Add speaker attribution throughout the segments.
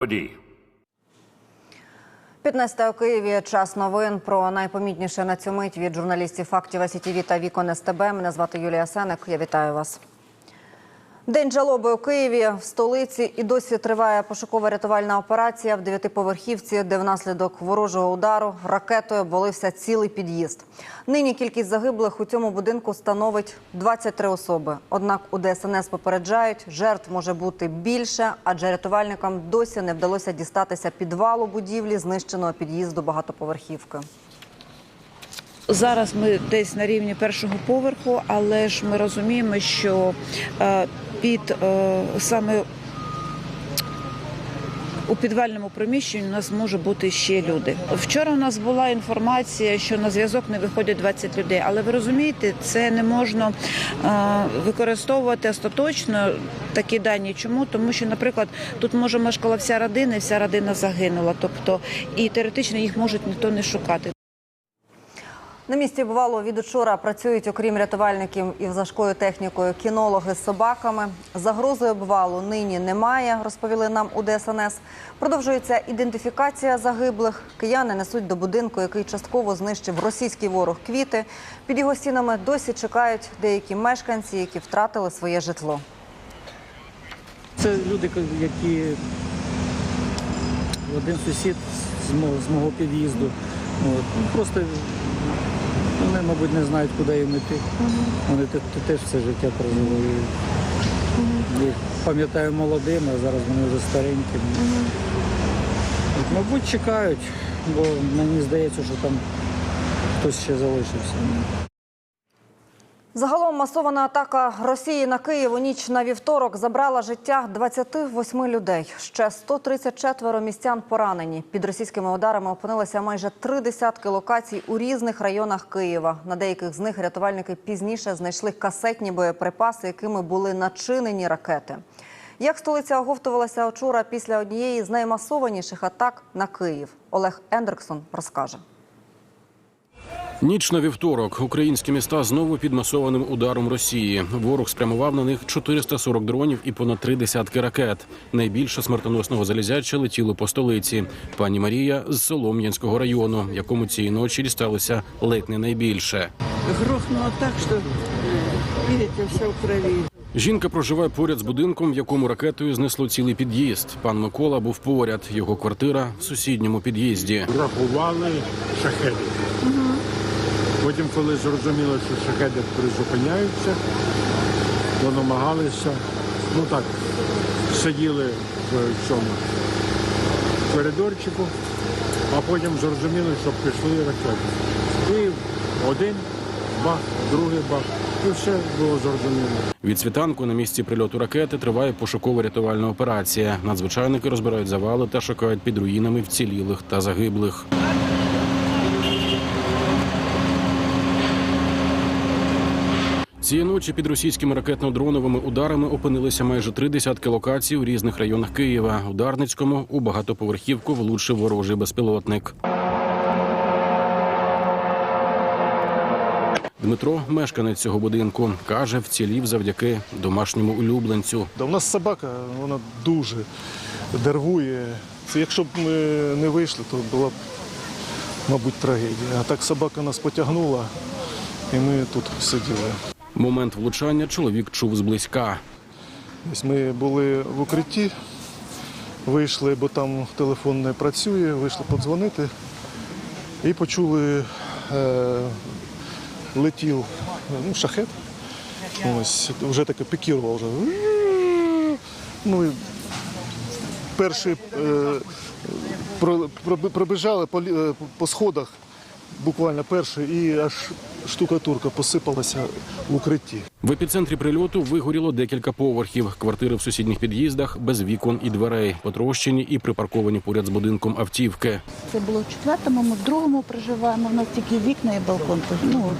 Speaker 1: подій.
Speaker 2: 15 у Києві. Час новин про найпомітніше на цю мить від журналістів фактів СІТІВІ та Вікон СТБ. Мене звати Юлія Сенек. Я вітаю вас. День жалоби у Києві в столиці і досі триває пошукова рятувальна операція в дев'ятиповерхівці, де внаслідок ворожого удару ракетою обвалився цілий під'їзд. Нині кількість загиблих у цьому будинку становить 23 особи. Однак у ДСНС попереджають, жертв може бути більше, адже рятувальникам досі не вдалося дістатися підвалу будівлі знищеного під'їзду багатоповерхівки.
Speaker 3: Зараз ми десь на рівні першого поверху, але ж ми розуміємо, що е, під е, саме у підвальному приміщенні у нас може бути ще люди. Вчора у нас була інформація, що на зв'язок не виходять 20 людей. Але ви розумієте, це не можна е, використовувати остаточно такі дані. Чому? Тому що, наприклад, тут може мешкала вся родина, і вся родина загинула. Тобто і теоретично їх можуть ніхто не шукати.
Speaker 2: На місці бувало від учора працюють, окрім рятувальників і важкою технікою, кінологи з собаками. Загрози обвалу нині немає, розповіли нам у ДСНС. Продовжується ідентифікація загиблих. Кияни несуть до будинку, який частково знищив російський ворог квіти. Під його стінами досі чекають деякі мешканці, які втратили своє житло.
Speaker 4: Це люди, які один сусід з мого, під'їзду. Ну, просто вони, мабуть, не знають, куди їм йти. Вони те- те- теж все життя прожили. Їх пам'ятаю молодими, а зараз вони вже старенькими. От, мабуть, чекають, бо мені здається, що там хтось ще залишився.
Speaker 2: Загалом масована атака Росії на Київ у ніч на вівторок забрала життя 28 людей. Ще 134 містян поранені. Під російськими ударами опинилися майже три десятки локацій у різних районах Києва. На деяких з них рятувальники пізніше знайшли касетні боєприпаси, якими були начинені ракети. Як столиця оговтувалася вчора після однієї з наймасованіших атак на Київ? Олег Ендриксон розкаже.
Speaker 5: Ніч на вівторок українські міста знову під масованим ударом Росії. Ворог спрямував на них 440 дронів і понад три десятки ракет. Найбільше смертоносного залізяча летіло по столиці. Пані Марія з Солом'янського району, якому цієї ночі дісталося ледь не найбільше.
Speaker 6: Грохнуло так, что, видите, все в крови.
Speaker 5: Жінка проживає поряд з будинком, в якому ракетою знесло цілий під'їзд. Пан Микола був поряд. Його квартира в сусідньому під'їзді.
Speaker 7: рахували шахеди. Потім, коли зрозуміло, що шахеди призупиняються, то намагалися, ну так, сиділи в цьому коридорчику, а потім зрозуміли, що пішли ракети. І один бах, другий бах, і все було зрозуміло.
Speaker 5: Від світанку на місці прильоту ракети триває пошуково-рятувальна операція. Надзвичайники розбирають завали та шукають під руїнами вцілілих та загиблих. Цієї ночі під російськими ракетно-дроновими ударами опинилися майже три десятки локацій у різних районах Києва. У Дарницькому у багатоповерхівку влучив ворожий безпілотник. Дмитро, мешканець цього будинку, каже, вцілів завдяки домашньому улюбленцю.
Speaker 8: Да, у нас собака, вона дуже нервує. Це якщо б ми не вийшли, то була б, мабуть, трагедія. А так собака нас потягнула, і ми тут сиділи.
Speaker 5: Момент влучання чоловік чув зблизька.
Speaker 8: Ось ми були в укритті, вийшли, бо там телефон не працює, вийшли подзвонити і почули, е, летів ну, шахет. Ось, вже таке пікірував вже. Ну, перші е, пробіжали по, е, по сходах, буквально перший, і аж штукатурка посипалася в укритті.
Speaker 5: В епіцентрі прильоту вигоріло декілька поверхів. Квартири в сусідніх під'їздах без вікон і дверей, потрощені і припарковані поряд з будинком автівки.
Speaker 9: Це було в четвертому, ми в другому проживаємо. У нас тільки вікна і балкон. Ну,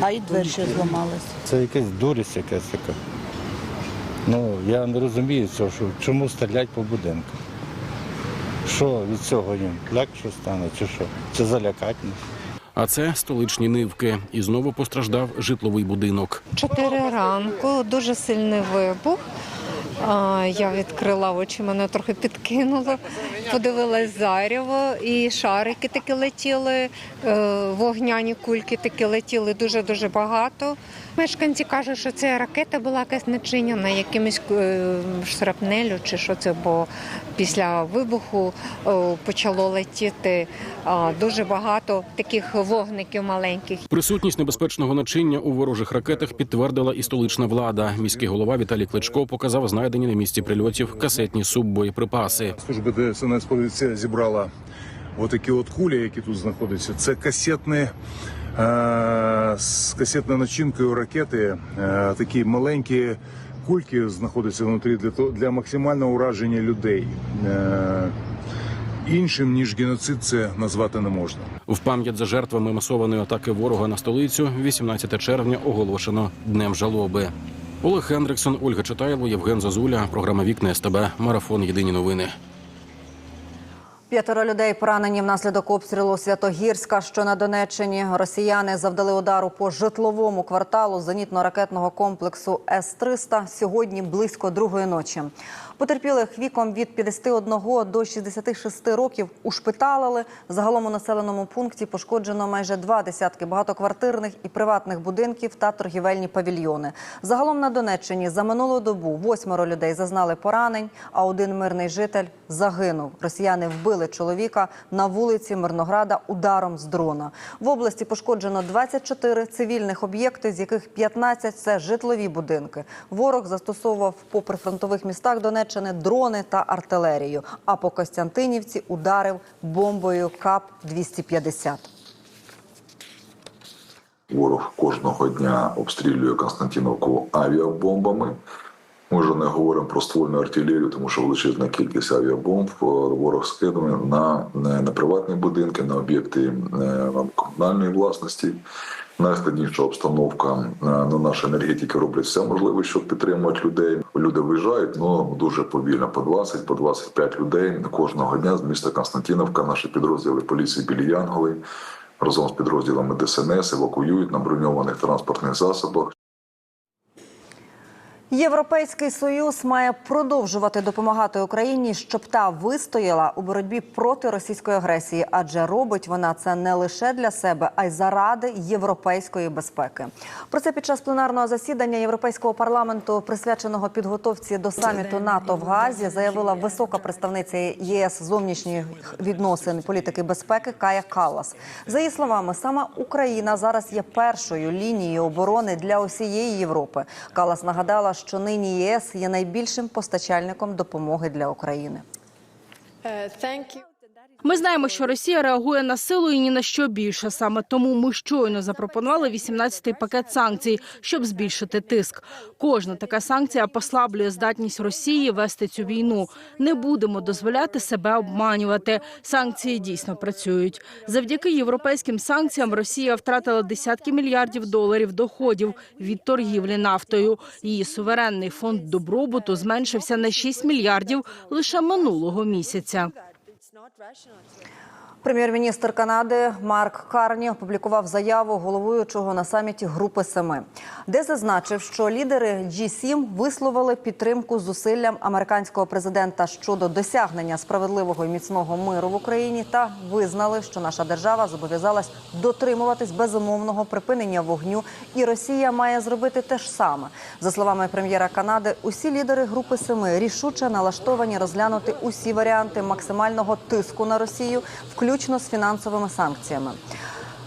Speaker 9: а і двері ще зламалися.
Speaker 10: Це якась дурість якась така. Ну, я не розумію цього, що чому стрілять по будинку. Що від цього їм? Легше стане чи що? Це залякать нас.
Speaker 5: А це столичні нивки. І знову постраждав житловий будинок.
Speaker 11: Чотири ранку, дуже сильний вибух.
Speaker 1: Я відкрила очі, мене трохи підкинуло. Подивилась заряво, і шарики такі летіли, е, вогняні кульки такі летіли дуже дуже багато. Мешканці кажуть, що це ракета була якась начиняна якимось е, шрапнелю чи що це, бо після вибуху е, почало летіти дуже багато таких вогників маленьких.
Speaker 5: Присутність небезпечного начиння у ворожих ракетах підтвердила і столична влада. Міський голова Віталій Кличко показав знайдені на місці прильотів касетні суббоєприпаси.
Speaker 11: Служба ДСНС поліція зібрала отакі от кулі, які тут знаходяться. Це касетні, з касетною начинкою ракети. Е, такі маленькі кульки знаходяться внутрі для, того- для максимального ураження людей. Е, іншим, ніж геноцид, це назвати не можна.
Speaker 5: В пам'ять за жертвами масованої атаки ворога на столицю 18 червня оголошено днем жалоби. Олег Хендриксон, Ольга Читайло, Євген Зозуля. Програма Вікна СТБ. Марафон. Єдині новини.
Speaker 2: П'ятеро людей поранені внаслідок обстрілу Святогірська, що на Донеччині. Росіяни завдали удару по житловому кварталу зенітно-ракетного комплексу С-300 сьогодні близько другої ночі. Потерпілих віком від 51 до 66 років ушпиталили. Загалом у населеному пункті пошкоджено майже два десятки багатоквартирних і приватних будинків та торгівельні павільйони. Загалом на Донеччині за минулу добу восьмеро людей зазнали поранень, а один мирний житель загинув. Росіяни вбили чоловіка на вулиці Мирнограда ударом з дрона. В області пошкоджено 24 цивільних об'єкти, з яких 15 – це житлові будинки. Ворог застосовував по прифронтових містах Донеччини дрони та артилерію. А по Костянтинівці ударив бомбою КАП-250.
Speaker 12: Ворог кожного дня обстрілює Константиновку авіабомбами. Ми вже не говоримо про ствольну артилерію, тому що величезна кількість авіабомб е, ворог скидує на, на, на приватні будинки, на об'єкти е, комунальної власності. Найскладніша обстановка е, на наші енергетики роблять все можливе, щоб підтримувати людей. Люди виїжджають, ну дуже повільно, по 20, по 25 людей кожного дня з міста Константиновка. Наші підрозділи поліції білі Янголи разом з підрозділами ДСНС евакуюють на броньованих транспортних засобах.
Speaker 2: Європейський союз має продовжувати допомагати Україні, щоб та вистояла у боротьбі проти російської агресії, адже робить вона це не лише для себе, а й заради європейської безпеки. Про це під час пленарного засідання Європейського парламенту, присвяченого підготовці до саміту НАТО в Газі, заявила висока представниця ЄС зовнішніх відносин політики безпеки Кая Каллас. За її словами, саме Україна зараз є першою лінією оборони для усієї Європи. Калас нагадала, що нині ЄС є найбільшим постачальником допомоги для України.
Speaker 13: Ми знаємо, що Росія реагує на силу і ні на що більше. Саме тому ми щойно запропонували 18-й пакет санкцій, щоб збільшити тиск. Кожна така санкція послаблює здатність Росії вести цю війну. Не будемо дозволяти себе обманювати. Санкції дійсно працюють. Завдяки європейським санкціям Росія втратила десятки мільярдів доларів доходів від торгівлі нафтою. Її суверенний фонд добробуту зменшився на 6 мільярдів лише минулого місяця.
Speaker 2: not rational to Прем'єр-міністр Канади Марк Карні опублікував заяву головуючого на саміті Групи Семи, де зазначив, що лідери G7 висловили підтримку зусиллям американського президента щодо досягнення справедливого і міцного миру в Україні та визнали, що наша держава зобов'язалась дотримуватись безумовного припинення вогню, і Росія має зробити те ж саме. За словами прем'єра Канади, усі лідери Групи Семи рішуче налаштовані розглянути усі варіанти максимального тиску на Росію, включно з фінансовими санкціями.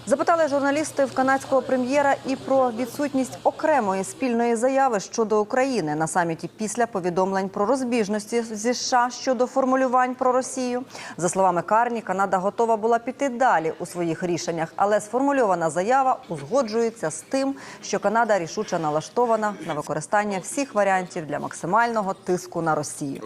Speaker 2: Запитали журналісти в канадського прем'єра і про відсутність окремої спільної заяви щодо України на саміті після повідомлень про розбіжності зі США щодо формулювань про Росію. За словами Карні, Канада готова була піти далі у своїх рішеннях, але сформульована заява узгоджується з тим, що Канада рішуче налаштована на використання всіх варіантів для максимального тиску на Росію.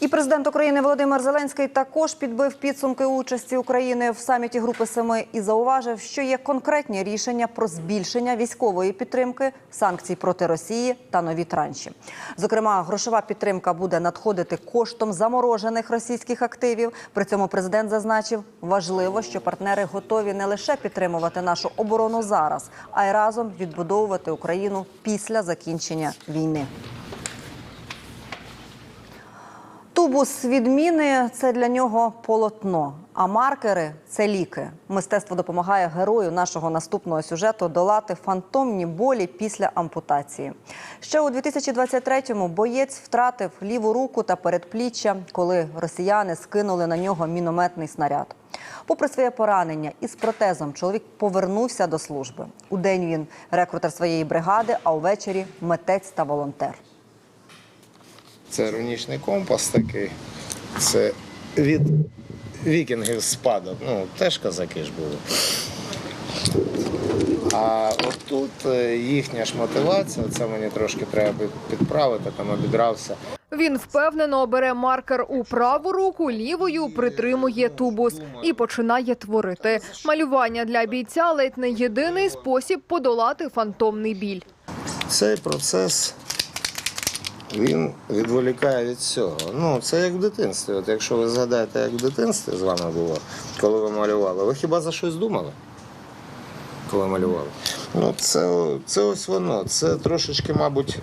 Speaker 2: І президент України Володимир Зеленський також підбив підсумки участі України в саміті Групи Семи і зауважив, що є конкретні рішення про збільшення військової підтримки, санкцій проти Росії та нові транші. Зокрема, грошова підтримка буде надходити коштом заморожених російських активів. При цьому президент зазначив, важливо, що партнери готові не лише підтримувати нашу оборону зараз, а й разом відбудовувати Україну після закінчення війни. Тубус відміни це для нього полотно, а маркери це ліки. Мистецтво допомагає герою нашого наступного сюжету долати фантомні болі після ампутації. Ще у 2023-му боєць втратив ліву руку та передпліччя, коли росіяни скинули на нього мінометний снаряд. Попри своє поранення із протезом, чоловік повернувся до служби. Удень він рекрутер своєї бригади, а увечері митець та волонтер.
Speaker 14: Це рунічний компас такий. Це від вікінгів спадок. Ну, теж козаки ж були. А отут е, їхня ж мотивація, це мені трошки треба підправити, там обідрався.
Speaker 15: Він впевнено бере маркер у праву руку, лівою притримує тубус і починає творити. Малювання для бійця ледь не єдиний спосіб подолати фантомний біль.
Speaker 14: Цей процес він відволікає від цього. Ну, це як в дитинстві. От якщо ви згадаєте, як в дитинстві з вами було, коли ви малювали, ви хіба за щось думали? Коли малювали? Ну, це, це ось воно. Це трошечки, мабуть,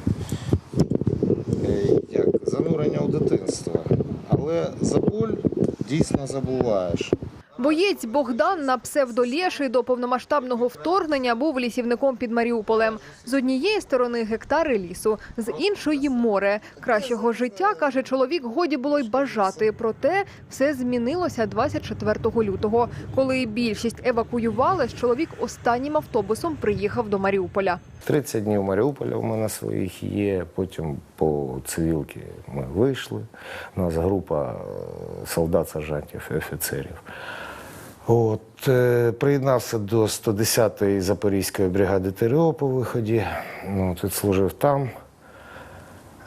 Speaker 14: е, як занурення у дитинство. Але за боль дійсно забуваєш.
Speaker 15: Боєць Богдан на псевдолєший до повномасштабного вторгнення був лісівником під Маріуполем. З однієї сторони гектари лісу, з іншої море. Кращого життя каже чоловік, годі було й бажати. Проте все змінилося 24 лютого, коли більшість евакуювали. Чоловік останнім автобусом приїхав до Маріуполя.
Speaker 14: 30 днів Маріуполя у мене своїх є. Потім по цивілки ми вийшли. У нас група е, солдат, сержантів офіцерів. От, е, приєднався до 110-ї Запорізької бригади ТРО по виході. Ну, тут служив там.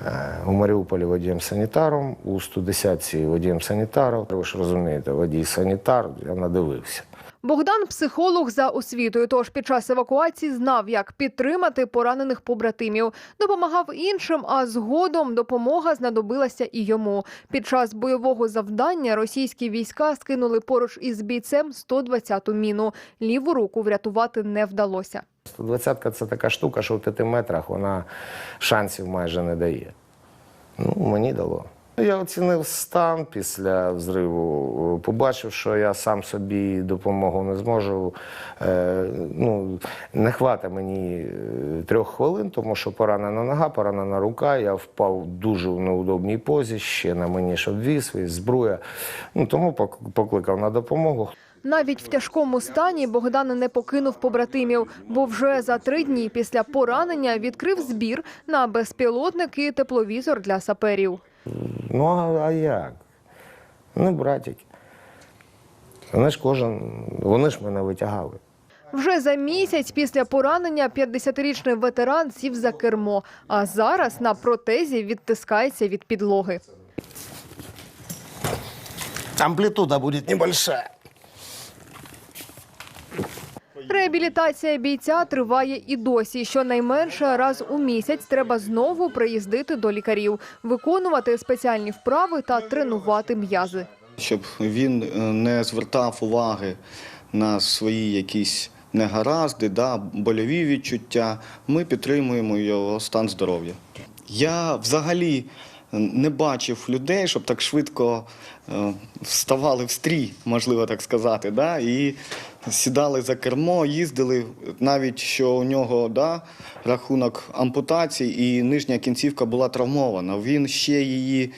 Speaker 14: Е, У Маріуполі водієм санітаром, у 110-ці водієм санітаром. Ви ж розумієте, водій санітар, я надивився.
Speaker 15: Богдан психолог за освітою. Тож під час евакуації знав, як підтримати поранених побратимів, допомагав іншим. А згодом допомога знадобилася і йому. Під час бойового завдання російські війська скинули поруч із бійцем 120-ту міну. Ліву руку врятувати не вдалося.
Speaker 14: 120-ка це така штука, що в п'яти метрах вона шансів майже не дає. Ну, мені дало. Я оцінив стан після взриву, побачив, що я сам собі допомогу не зможу. Е, ну, не хватить мені е, трьох хвилин, тому що поранена нога, поранена рука. Я впав дуже в неудобній позі, ще на мені ж обвіз, і збруя. Ну, тому пок- покликав на допомогу.
Speaker 15: Навіть в тяжкому стані Богдан не покинув побратимів, бо вже за три дні після поранення відкрив збір на безпілотник і тепловізор для саперів.
Speaker 14: Ну, а, а як? Ну, братики. Вони ж кожен, вони ж мене витягали.
Speaker 15: Вже за місяць після поранення 50-річний ветеран сів за кермо, а зараз на протезі відтискається від підлоги.
Speaker 14: Амплітуда буде небольшая.
Speaker 15: Реабілітація бійця триває і досі. Щонайменше раз у місяць треба знову приїздити до лікарів, виконувати спеціальні вправи та тренувати м'язи.
Speaker 16: щоб він е, не звертав уваги на свої якісь негаразди, да, больові відчуття. Ми підтримуємо його стан здоров'я. Я взагалі не бачив людей, щоб так швидко е, вставали в стрій, можливо так сказати, да, і сідали за кермо, їздили, навіть що у нього да, рахунок ампутації і нижня кінцівка була травмована. Він ще її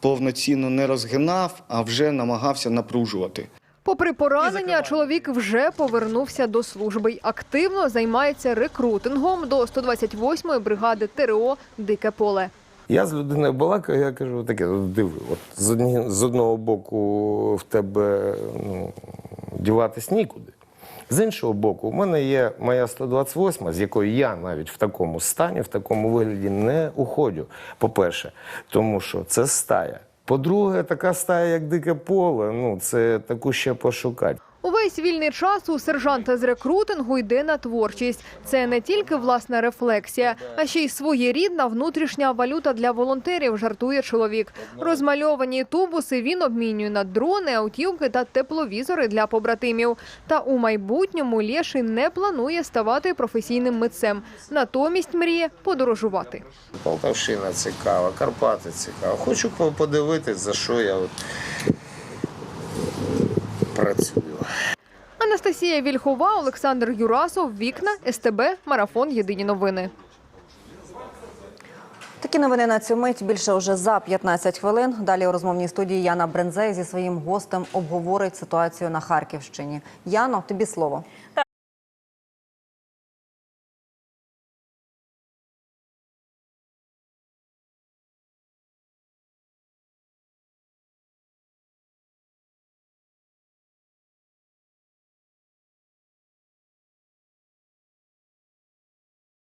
Speaker 16: повноцінно не розгинав, а вже намагався напружувати.
Speaker 15: Попри поранення, чоловік вже повернувся до служби й активно займається рекрутингом до 128-ї бригади ТРО Дике поле.
Speaker 14: Я з людиною балакаю, я кажу, таке, диви, от з, одні, з одного боку в тебе ну, діватись нікуди. З іншого боку, у мене є моя 128, з якої я навіть в такому стані, в такому вигляді не уходжу. По-перше, тому що це стая. По-друге, така стая, як дике поле, ну це таку ще пошукати.
Speaker 15: Увесь вільний час у сержанта з рекрутингу йде на творчість. Це не тільки власна рефлексія, а ще й своєрідна внутрішня валюта для волонтерів, жартує чоловік. Розмальовані тубуси він обмінює на дрони, автівки та тепловізори для побратимів. Та у майбутньому Лєший не планує ставати професійним митцем. Натомість мріє подорожувати.
Speaker 14: Полтавщина цікава, Карпати цікаво. Хочу по- подивитись, за що я працюю.
Speaker 15: Анастасія Вільхова, Олександр Юрасов, Вікна, СТБ, Марафон. Єдині новини.
Speaker 2: Такі новини на цю мить більше уже за 15 хвилин. Далі у розмовній студії Яна Брензей зі своїм гостем обговорить ситуацію на Харківщині. Яно, тобі слово.